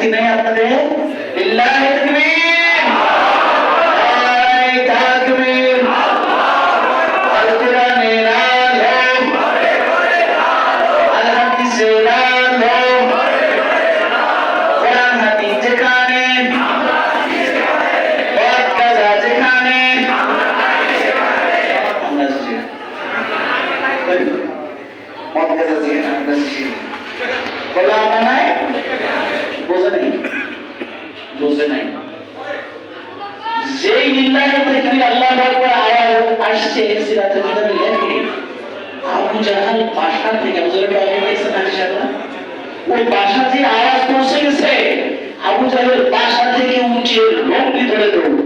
कुछ नहीं अपने इल्ला যেই লিল্লাহি তাকবীর আল্লাহু আকবার আওয়াজ আসছে, সিরাতে কিতাবে লেখে, আবু জাহাল বাসা থেকে ওই বাসা যে আওয়াজ পৌঁছে গেছে। আবু জাহেল বাসা থেকে উঠে লঙ্গি ধরে দৌড়,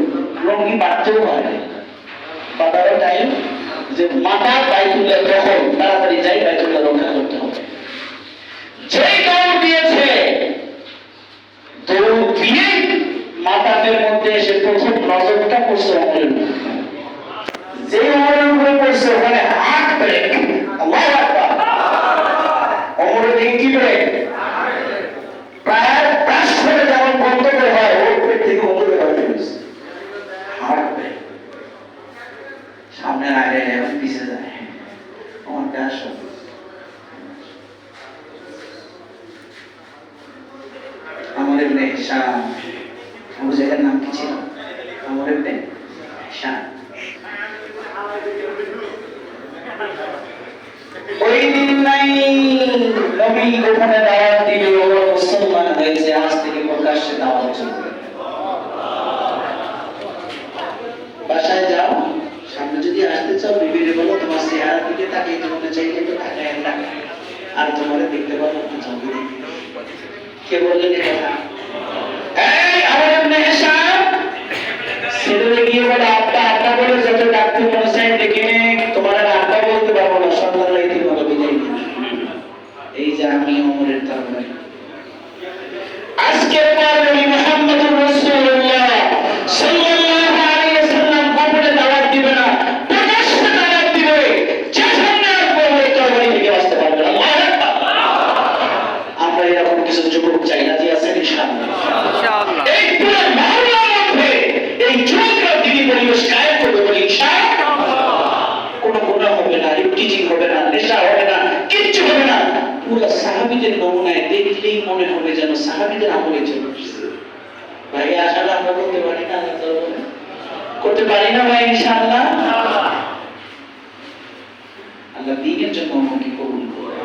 লঙ্গি বাড়তেও পারে বাবারও টাইম যে মাথা বাইতুল্লাহ তখন তাড়াতাড়ি যাই বাইতুল্লাহ রক্ষা করতে হবে। যেই দৌড় দিয়েছে দৌড় দিয়ে মাতাদের মধ্যে এসে প্রথম নজরটা পড়ছে অমরের যে অমরের উপরে পড়ছে, ওখানে হাত ব্রেক অমরের ব্রেক প্রায় করে যেমন বন্ধ হয় ওর পেট থেকে সামনে আগে পিছিয়ে যায়। আমার হবে আমর আবু জাহেলের নাম কি ছিল? আমর ওই দাওয়াত চলবে। বাসায় যাও, সামনে যদি আসতে চাও তোমার চেহারা দিকে চাইলে আর তোমার দেখতে পাবো একটু জঙ্গি দেখতে কে বললেন কথা এই আমার এমনি হিসাব গিয়ে বলে আব্বা আব্বা বলে যত ডাকতে মনে হবে যেন সাহাবীদের আমলে চলে ভাই আমরা করতে পারি না। করতে পারি না ভাই ইনশাআল্লাহ। আল্লাহ দিনের জন্য আমাকে কবুল করুন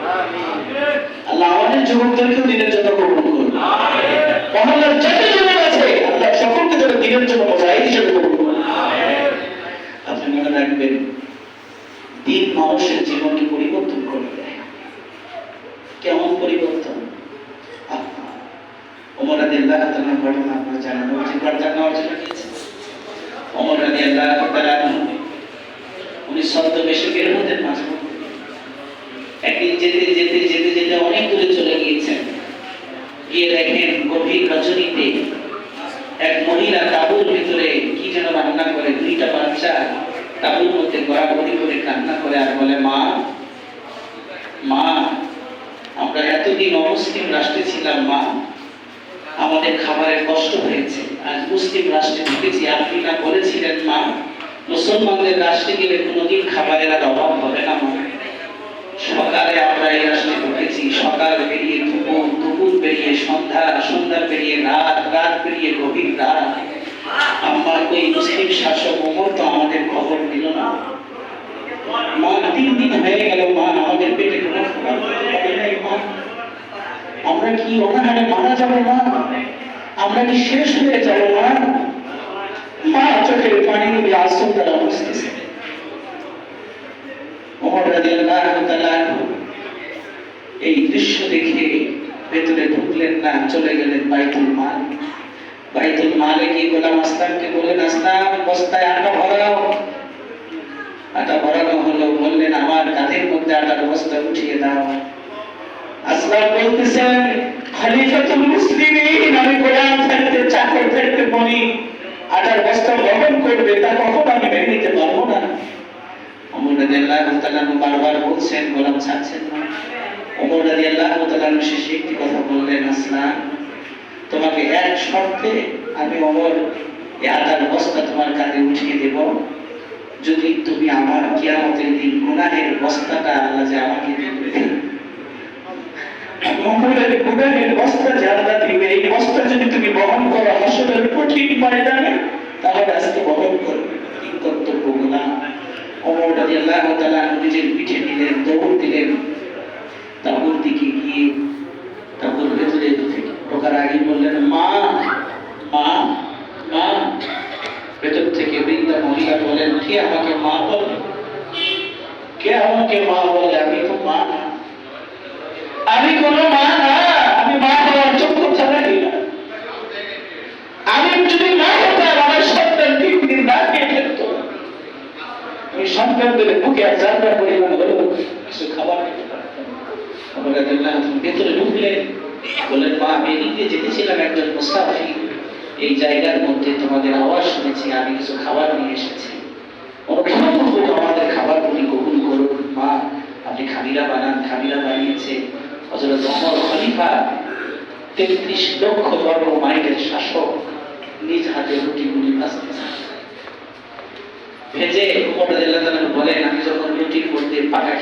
আল্লাহ আমাদের যুবকদেরকেও দিনের জন্য কবুল করুন। মহল্লার যত যুবক আছে আল্লাহ সকলকে যেন দিনের জন্য মজাই হিসেবে কবুল করুন। আপনি মনে রাখবেন দিন মানুষের জীবনকে পরিবর্তন করে দেয়। কেমন পরিবর্তন? রাদি আল্লাহ তাআলার ঘটনা জানেন। ও যেবার জানার জন্য গিয়েছেন ওমর আল্লাহ তাআলা উনি ছদ্মবেশে বের হতেন মাঝে একদিন যেতে যেতে যেতে যেতে অনেক দূরে চলে গিয়েছেন। গিয়ে দেখেন গভীর রজনীতে এক মহিলা তাঁবুর ভিতরে কি যেন রান্না করে, দুইটা বাচ্চা তাঁবুর মধ্যে গড়াগড়ি করে কান্না করে আর বলে, মা মা, আমরা এতদিন অমুসলিম রাষ্ট্রে ছিলাম, মা। কষ্ট হয়েছে। আজ মুসলিম রাষ্ট্রে ঢুকেছি না বলেছিলেন, মা, মুসলমানদের রাষ্ট্রে গেলে কোনোদিন খাবারের আর অভাব হবে না, মা। সকালে আমরা এই রাষ্ট্রে ঢুকেছি সকাল পেরিয়ে দুপুর দুপুর পেরিয়ে সন্ধ্যা সন্ধ্যা পেরিয়ে রাত রাত পেরিয়ে গভীর রাত। আমার ওই মুসলিম শাসক ওমর তো আমাদের খবর দিল না। মা, তিন দিন হয়ে গেল, মা, আমাদের পেটে কোনো খাবার আমরা কি অনাহারে মারা যাব, মা? আমরা কি শেষ হয়ে যাব, মা? মা, চোখের পানি দিয়ে আসন দ্বারা বুঝতেছে ওমর রাদিয়াল্লাহু তাআলা আনহু এই দৃশ্য দেখে ভেতরে ঢুকলেন না, চলে গেলেন বাইতুল মাল। বাইতুল মালে গিয়ে গোলাম আসলামকে বললেন, আসলাম, বস্তায় আটা ভরাও। আটা ভরানো হলো, বললেন, আমার কাঁধের মধ্যে আটার বস্তা উঠিয়ে দাও। আসলাম বলতেছেন খলিফাতুল মুসলিমিন, আমি গোলাম থাকতে চাকর থাকতে বলি। আটার বস্তা বহন করবে, তা কখন আমি মেনে নিতে পারব না? অমর রাদিয়াল্লাহু তাআলা বারবার বলছেন, গোলাম ছাড়ছেন না। অমর রাদিয়াল্লাহু তাআলা শেষে একটি কথা বললেন, আসলাম, তোমাকে এক শর্তে আমি অমর আদার বস্তা তোমার কাঁধে উঠিয়ে দেব। যদি তুমি আমার কিয়ামতের দিন গুনাহের বস্তাটা আল্লাহ যে আমাকে দিবে মঙ্গলের গুনাহের বস্তা আল্লাহ দিবে এই বস্তা যদি তুমি বহন করো হাসরের কঠিন ময়দানে, তাহলে আজকে বহন করবে কর্তব্য রাদিয়াল্লাহু তাআলা নিজের পিঠে নিলেন দৌড় দিলেন। তাবুর দিকে গিয়ে তাবুর ভেতরে ঢোকার আগে বললেন, মা মা মা। ভেতর থেকে বৃন্দা মহিলা বলেন, কে আমাকে মা বলে? কে আমাকে মা বলে? সন্তানদের বুকে আর যাত্রা পরিমাণ হলো কিছু খাবার খেতে তুমি ভেতরে ঢুকলেন বললেন মা আমি এদিকে যেতেছিলাম একজন মুসাফির এই জায়গার মধ্যে তোমাদের আওয়াজ শুনেছি, আমি কিছু খাবার নিয়ে এসেছি। অনুগ্রহপূর্বক আমাদের খাবারগুলি কবুল করুন মা, আপনি খামিরা বানান, খামিরা বানিয়েছে। হজরত অমর খলিফা, তেত্রিশ লক্ষ বর্গ মাইলের শাসক নিজ হাতে রুটিগুলি ভাসতেছে ভেজে উপরে বলেন আমি যখন রুটির করতে পাকা